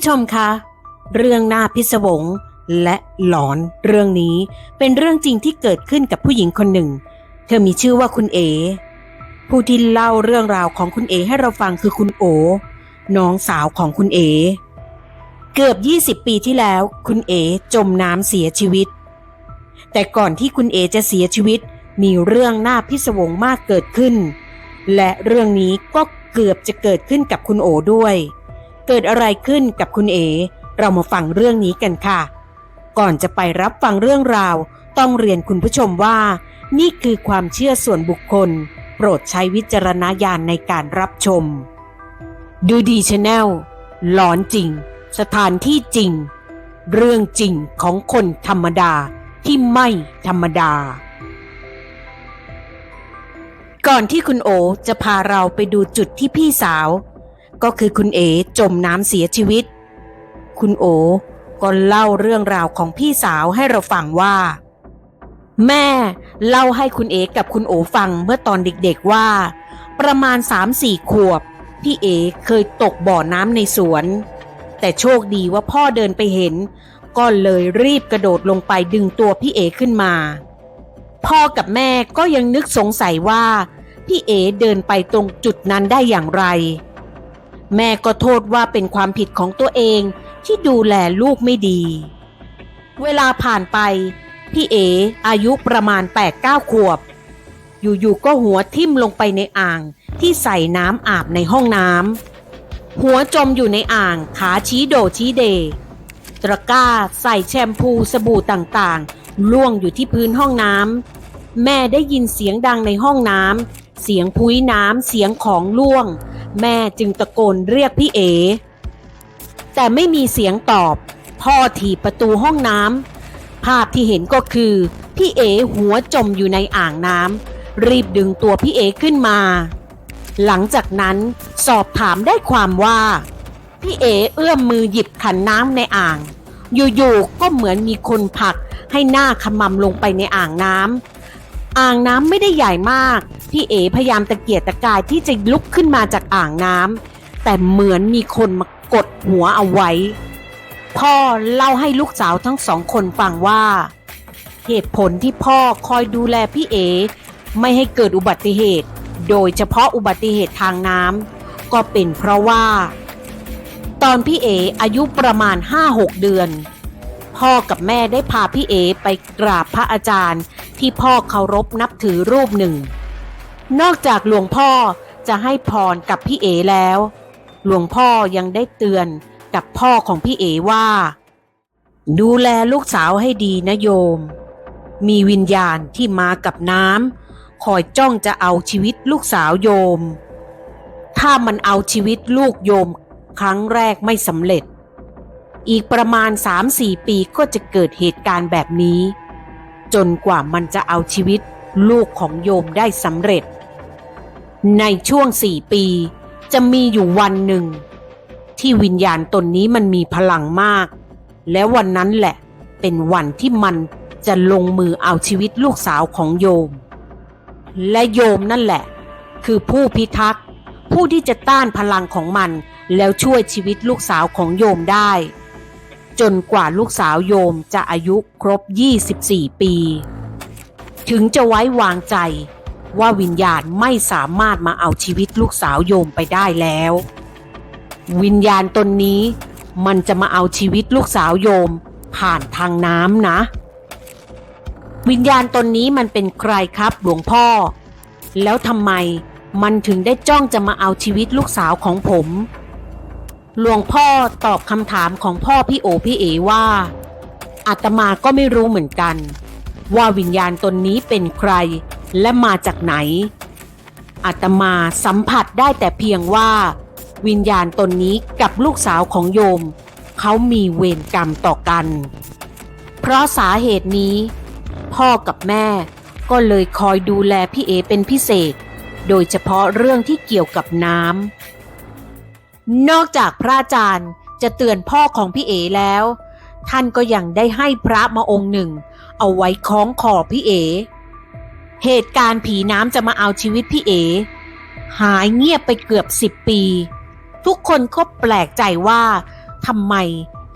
ผู้ชมคะ เรื่องหน่าพิศวงและหลอนเรื่องนี้เป็นเรื่องจริงที่เกิดขึ้นกับผู้หญิงคนหนึ่ง เธอมีชื่อว่าคุณเอ ผู้ที่เล่าเรื่องราวของคุณเอให้เราฟังคือคุณโอ น้องสาวของคุณเอ เกือบ 20 ปีที่แล้ว คุณเอจมน้ำเสียชีวิต แต่ก่อนที่คุณเอจะเสียชีวิต มีเรื่องหน่าพิศวงมากเกิดขึ้น และเรื่องนี้ก็เกือบจะเกิดขึ้นกับคุณโอด้วย เกิดอะไรขึ้นกับคุณเอ เรามาฟังเรื่องนี้กันค่ะ ก่อนจะไปรับฟังเรื่องราว ต้องเรียนคุณผู้ชมว่า นี่คือความเชื่อส่วนบุคคล โปรดใช้วิจารณญาณในการรับชม ดูดีชาแนลหลอนจริง สถานที่จริง เรื่องจริงของคนธรรมดาที่ไม่ธรรมดา ก่อนที่คุณโอจะพาเราไปดูจุดที่พี่สาว ก็คือคุณเอจมน้ำเสียชีวิต คุณโอก็เล่าเรื่องราวของพี่สาวให้เราฟังว่า แม่เล่าให้คุณเอกับคุณโอฟังเมื่อตอนเด็กๆว่า ประมาณ3-4ขวบ พี่เอเคยตกบ่อน้ำในสวน แต่โชคดีว่าพ่อเดินไปเห็น ก็เลยรีบกระโดดลงไปดึงตัวพี่เอขึ้นมา พ่อกับแม่ก็ยังนึกสงสัยว่า พี่เอเดินไปตรงจุดนั้นได้อย่างไร แม่ก็โทษว่าเป็นความผิดของตัวเองที่ดูแลลูกไม่ดี เวลาผ่านไป พี่เออายุประมาณ 8-9 ขวบ อยู่ๆก็หัวทิ่มลงไปในอ่างที่ใส่น้ำอาบในห้องน้ำหัวจมอยู่ในอ่างขาชี้โดชี้เด ตะกร้าใส่แชมพูสบู่ต่างๆ ล่วงอยู่ที่พื้นห้องน้ำแม่ได้ยินเสียงดังในห้องน้ำเสียงพุ้ยน้ำเสียงของล่วง แม่จึงตะโกนเรียกพี่เอ แต่ไม่มีเสียงตอบ พ่อถีบประตูห้องน้ำภาพที่เห็นก็คือ พี่เอหัวจมอยู่ในอ่างน้ำรีบดึงตัวพี่เอขึ้นมา หลังจากนั้นสอบถามได้ความว่า พี่เอเอื้อมมือหยิบขันน้ำในอ่าง อยู่ๆก็เหมือนมีคนผลักให้หน้าขมำลงไปในอ่างน้ำอ่างน้ำไม่ได้ใหญ่มาก พี่เอพยายามตะเกียกตะกายที่จะลุกขึ้นมาจากอ่างน้ำแต่เหมือนมีคนมากดหัวเอาไว้ พ่อเล่าให้ลูกสาวทั้งสองคนฟังว่า เหตุผลที่พ่อคอยดูแลพี่เอไม่ให้เกิดอุบัติเหตุ โดยเฉพาะอุบัติเหตุทางน้ำก็เป็นเพราะว่า ตอนพี่เออายุประมาณ 5-6 เดือน พ่อกับแม่ได้พาพี่เอไปกราบพระอาจารย์ที่พ่อเคารพนับถือรูปหนึ่ง นอกจากหลวงพ่อจะให้พรกับพี่เอแล้ว หลวงพ่อยังได้เตือนกับพ่อของพี่เอว่า ดูแลลูกสาวให้ดีนะโยม มีวิญญาณที่มากับน้ำคอยจ้องจะเอาชีวิตลูกสาวโยม ถ้ามันเอาชีวิตลูกโยมครั้งแรกไม่สำเร็จ อีกประมาณ 3-4 ปีก็จะเกิดเหตุการณ์แบบนี้ จนกว่ามันจะเอาชีวิตลูกของโยมได้สำเร็จ ในช่วงสี่ปี จะมีอยู่วันหนึ่ง ที่วิญญาณตนนี้มันมีพลังมาก และวันนั้นแหละเป็นวันที่มันจะลงมือเอาชีวิตลูกสาวของโยม และโยมนั่นแหละ คือผู้พิทักษ์ผู้ที่จะต้านพลังของมันแล้วช่วยชีวิตลูกสาวของโยมได้ จนกว่าลูกสาวโยมจะอายุครบ 24 ปี ถึงจะไว้วางใจ ว่าวิญญาณไม่สามารถมาเอาชีวิตลูกสาวโยมไปได้แล้ว วิญญาณตนนี้มันจะมาเอาชีวิตลูกสาวโยมผ่านทางน้ำนะ วิญญาณตนนี้มันเป็นใครครับหลวงพ่อ แล้วทำไมมันถึงได้จ้องจะมาเอาชีวิตลูกสาวของผม หลวงพ่อตอบคำถามของพ่อพี่โอพี่เอว่าอาตมาก็ไม่รู้เหมือนกัน ว่าวิญญาณตนนี้เป็นใคร และมาจากไหน อาตมาสัมผัสได้แต่เพียงว่า วิญญาณตนนี้กับลูกสาวของโยม เขามีเวรกรรมต่อกัน เพราะสาเหตุนี้ พ่อกับแม่ก็เลยคอยดูแลพี่เอเป็นพิเศษ โดยเฉพาะเรื่องที่เกี่ยวกับน้ำนอกจากพระอาจารย์จะเตือนพ่อของพี่เอแล้ว ท่านก็ยังได้ให้พระมาองค์หนึ่ง เอาไว้คล้องคอพี่เอ เหตุการณ์ผีน้ำจะมาเอาชีวิตพี่เอ หายเงียบไปเกือบสิบปี ทุกคนก็แปลกใจว่าทำไม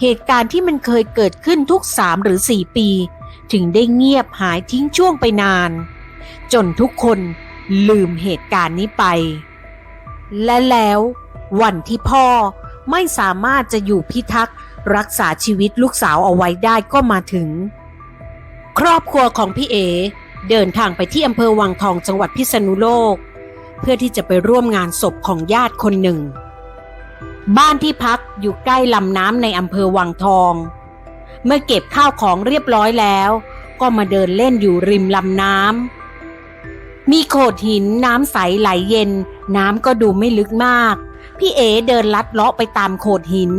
เหตุการณ์ที่มันเคยเกิดขึ้นทุกสามหรือสี่ปี ถึงได้เงียบหายทิ้งช่วงไปนาน จนทุกคนลืมเหตุการณ์นี้ไป และแล้ววันที่พ่อไม่สามารถจะอยู่พิทักษ์รักษาชีวิตลูกสาวเอาไว้ได้ก็มาถึง ครอบครัวของพี่เอ เดินทางไปที่อำเภอวังทองจังหวัดพิษณุโลก เพื่อที่จะไปร่วมงานศพของญาติคนหนึ่ง บ้านที่พักอยู่ใกล้ลำน้ำในอำเภอวังทอง เมื่อเก็บข้าวของเรียบร้อยแล้ว ก็มาเดินเล่นอยู่ริมลำน้ำมีโขดหินน้ำใสไหลเย็น น้ำก็ดูไม่ลึกมาก พี่เอเดินลัดเลาะไปตามโขดหิน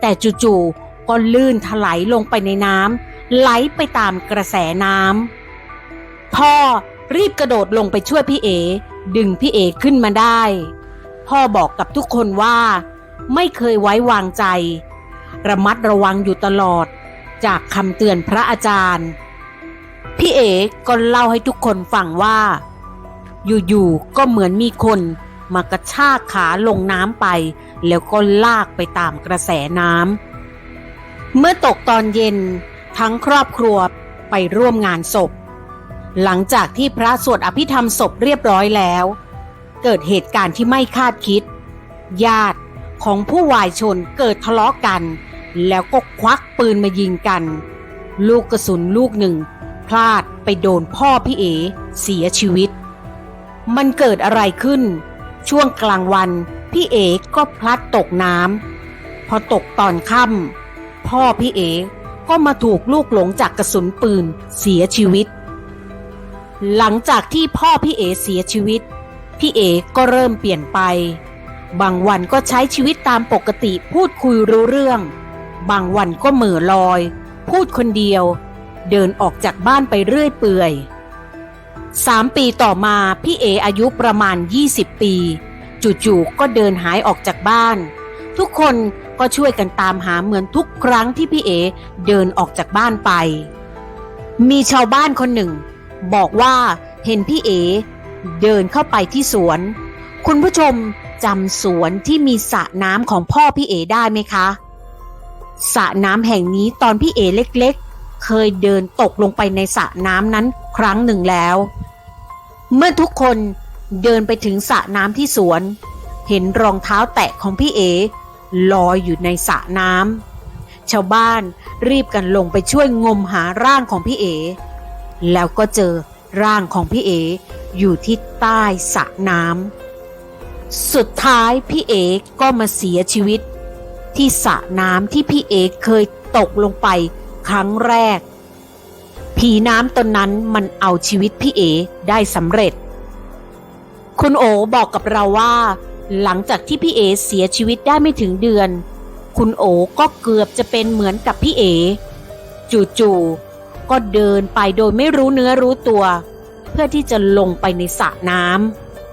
แต่จู่ๆก็ลื่นถลายลงไปในน้ำไหลไปตามกระแสน้ำ พ่อรีบกระโดดลงไปช่วยพี่เอ ดึงพี่เอขึ้นมาได้ พ่อบอกกับทุกคนว่า ไม่เคยไว้วางใจ ระมัดระวังอยู่ตลอด จากคำเตือนพระอาจารย์ พี่เอก็เล่าให้ทุกคนฟังว่า อยู่ๆก็เหมือนมีคนมากระชากขาลงน้ำไป แล้วก็ลากไปตามกระแสน้ำเมื่อตกตอนเย็นทั้งครอบครัวไปร่วมงานศพ หลังจากที่พระสวดอภิธรรมศพเรียบร้อยแล้ว เกิดเหตุการณ์ที่ไม่คาดคิด ญาติของผู้วายชนเกิดทะเลาะกัน แล้วก็ควักปืนมายิงกัน ลูกกระสุนลูกหนึ่ง พลาดไปโดนพ่อพี่เอ เสียชีวิต มันเกิดอะไรขึ้น ช่วงกลางวัน พี่เอก็พลัดตกน้ำพอตกตอนค่ำพ่อพี่เอก็มาถูกลูกหลงจากกระสุนปืนเสียชีวิต หลังจากที่พ่อพี่เอเสียชีวิต พี่เอก็เริ่มเปลี่ยนไป บางวันก็ใช้ชีวิตตามปกติพูดคุยรู้เรื่อง บางวันก็เหม่อลอย พูดคนเดียว เดินออกจากบ้านไปเรื่อยเปื่อยสามปีต่อมาพี่เออายุประมาณ 20 ปี จู่ๆก็เดินหายออกจากบ้าน ทุกคนก็ช่วยกันตามหาเหมือนทุกครั้งที่พี่เอเดินออกจากบ้านไป มีชาวบ้านคนหนึ่ง บอกว่าเห็นพี่เอเดินเข้าไปที่สวน คุณผู้ชมจำสวนที่มีสระน้ำของพ่อพี่เอได้ไหมคะสระน้ำแห่งนี้ตอนพี่เอเล็กๆ เคยเดินตกลงไปในสระน้ำนั้นครั้งหนึ่งแล้ว เมื่อทุกคนเดินไปถึงสระน้ำที่สวน เห็นรองเท้าแตะของพี่เอลอยอยู่ในสระน้ำชาวบ้านรีบกันลงไปช่วยงมหาร่างของพี่เอ แล้วก็เจอร่างของพี่เออยู่ที่ใต้สระน้ำสุดท้ายพี่เอก็มาเสียชีวิต ที่สระน้ำที่พี่เอเคยตกลงไปครั้งแรก ผีน้ำตนนั้นมันเอาชีวิตพี่เอได้สำเร็จ คุณโอบอกกับเราว่า หลังจากที่พี่เอเสียชีวิตได้ไม่ถึงเดือน คุณโอก็เกือบจะเป็นเหมือนกับพี่เอ จู่ๆ ก็เดินไปโดยไม่รู้เนื้อรู้ตัว เพื่อที่จะลงไปในสระน้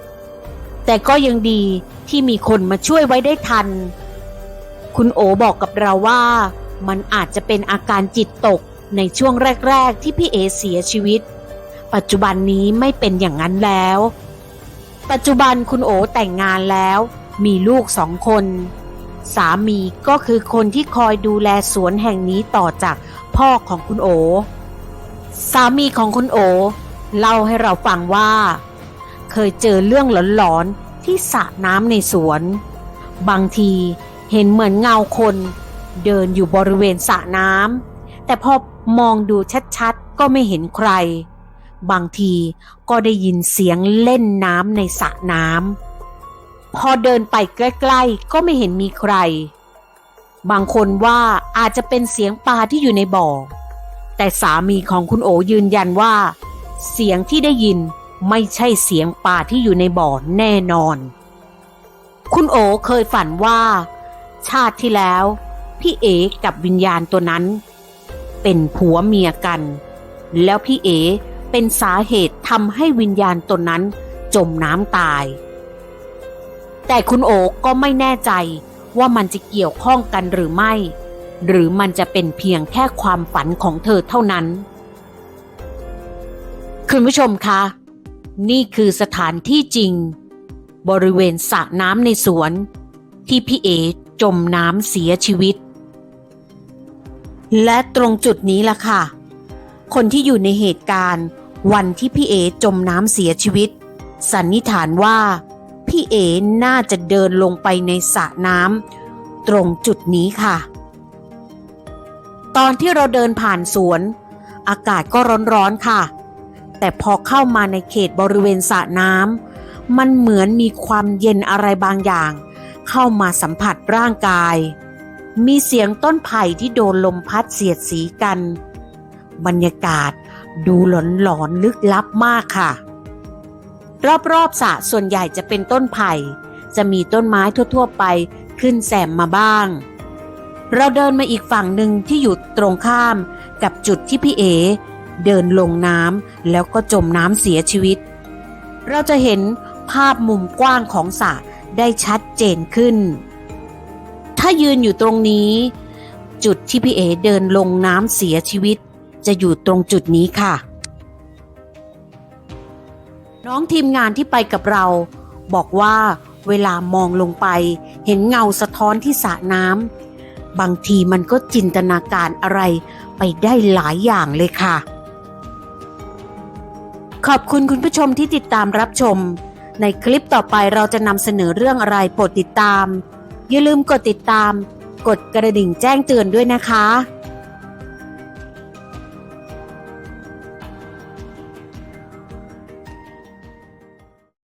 ำแต่ก็ยังดีที่มีคนมาช่วยไว้ได้ทัน คุณโอบอกกับเราว่ามันอาจจะเป็นอาการจิตตกในช่วงแรก ๆ ที่พี่เอเสียชีวิต ปัจจุบันนี้ไม่เป็นอย่างนั้นแล้ว ปัจจุบันคุณโอแต่งงานแล้ว มีลูกสองคน สามีก็คือคนที่คอยดูแลสวนแห่งนี้ต่อจากพ่อของคุณโอ สามีของคุณโอ เล่าให้เราฟังว่า เคยเจอเรื่องหลอนๆที่สระน้ำในสวน บางทีเห็นเหมือนเงาคนเดินอยู่บริเวณสระน้ำแต่พอมองดูชัดๆ ก็ไม่เห็นใคร บางทีก็ได้ยินเสียงเล่นน้ำในสระน้ำพอเดินไปใกล้ๆ ก็ไม่เห็นมีใคร บางคนว่าอาจจะเป็นเสียงปลาที่อยู่ในบ่อ แต่สามีของคุณโอยืนยันว่า เสียงที่ได้ยินไม่ใช่เสียงปลาที่อยู่ในบ่อแน่นอน คุณโอเคยฝันว่า ชาติที่แล้ว พี่เอกับวิญญาณตัวนั้น เป็นผัวเมียกัน แล้วพี่เอเป็นสาเหตุทำให้วิญญาณตนนั้นจมน้ำตาย แต่คุณโอก็ไม่แน่ใจว่ามันจะเกี่ยวข้องกันหรือไม่ หรือมันจะเป็นเพียงแค่ความฝันของเธอเท่านั้น คุณผู้ชมคะ นี่คือสถานที่จริง บริเวณสระน้ำในสวน ที่พี่เอจมน้ำเสียชีวิต และตรงจุดนี้ล่ะค่ะ คนที่อยู่ในเหตุการณ์ วันที่พี่เอจมน้ำเสียชีวิต สันนิษฐานว่า พี่เอน่าจะเดินลงไปในสระน้ำตรงจุดนี้ค่ะ ตอนที่เราเดินผ่านสวน อากาศก็ร้อนๆค่ะ แต่พอเข้ามาในเขตบริเวณสระน้ำมันเหมือนมีความเย็นอะไรบางอย่าง เข้ามาสัมผัสร่างกาย มีเสียงต้นไผ่ที่โดนลมพัดเสียดสีกัน บรรยากาศดูหลอนๆลึกลับมากค่ะ รอบๆสระส่วนใหญ่จะเป็นต้นไผ่ จะมีต้นไม้ทั่ว ๆ ไปขึ้นแซมมาบ้าง เราเดินมาอีกฝั่งหนึ่งที่อยู่ตรงข้ามกับจุดที่พี่เอ เดินลงน้ำแล้วก็จมน้ำเสียชีวิต เราจะเห็นภาพมุมกว้างของสระได้ชัดเจนขึ้น ถ้ายืนอยู่ตรงนี้ จุดที่พี่เอเดินลงน้ำเสียชีวิต จะอยู่ตรงจุดนี้ค่ะ น้องทีมงานที่ไปกับเรา บอกว่าเวลามองลงไป เห็นเงาสะท้อนที่สระน้ำ บางทีมันก็จินตนาการอะไรไปได้หลายอย่างเลยค่ะ ขอบคุณคุณผู้ชมที่ติดตามรับชม ในคลิปต่อไปเราจะนำเสนอเรื่องอะไรโปรดติดตาม อย่าลืมกดติดตาม กดกระดิ่งแจ้งเตือนด้วยนะคะ